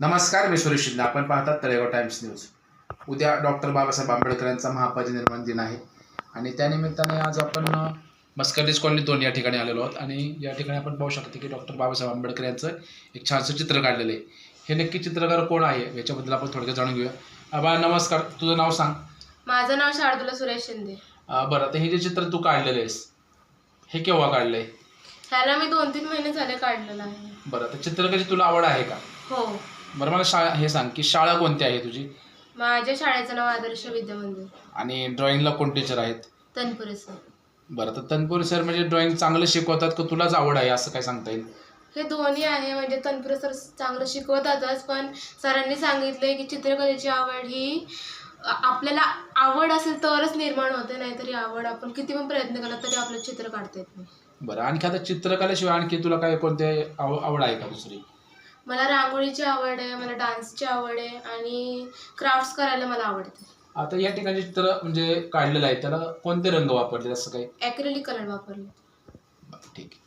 नमस्कार मी सुरेश शिंदे. आपण पाहतात तळेगाव टाइम्स न्यूज. उद्या डॉक्टर बाबासाहेब आंबेडकरांचा महापरिनिर्वाण दिन आहे. आणि त्यानिमित्ताने आज आपण अ, मस्करलीस कॉलनी दोन या ठिकाणी आलेलो आहोत. आणि या ठिकाणी आपण पाहू शकतो की डॉक्टर बाबासाहेब आंबेडकर यांचं एक छानसं चित्र काढलेलं आहे. हे नक्की चित्रकार कोण आहे? याच्याबद्दल आपण थोडक्यात जाणून घेऊया. आबा नमस्कार. तुझं नाव सांग. माझं नाव शार्दुला सुरेश शिंदे. बरं. आता हे जे चित्र तू काढलेलं आहेस हे केव्हा काढलंय? ह्याला मी दोन तीन महिने झाले काढलेलं आहे. बरं. आता चित्रकलेची तुला आवड आहे का? हो. बरं मला शाळा हे सांग की शाळा कोणती आहे तुझी? माझ्या शाळेचं नाव आदर्श विद्या मंदिर. आणि ड्रॉइंगला कोण टीचर आहेत? तनपुरे सर. बरं तर तनपुरे सर म्हणजे ड्रॉइंग चांगलं शिकवतात का तुलाच आवड आहे असं काय सांगता येईल? हे दोन्ही आहे म्हणजे तनपुरे सर चांगलं शिकवतातच पण सरांनी सांगितलंय की चित्रकलेची आवड ही आपल्याला आवड असेल तरच निर्माण होते नाहीतरी आवड आपण किती पण प्रयत्न केला तरी आपलं चित्र काढता येत नाही. बरं आणखी आता चित्रकलेशिवाय आणखी तुला काय कोणते आव आवड आहे का दुसरी? मला रांगोळीची आवड आहे मला डान्सची आवड आहे आणि क्राफ्ट्स करायला मला आवडते. आता या ठिकाणी चित्र म्हणजे काढलेलं आहे त्याला कोणते रंग वापरले असं काही? ॲक्रेलिक कलर वापरले. ठीक आहे.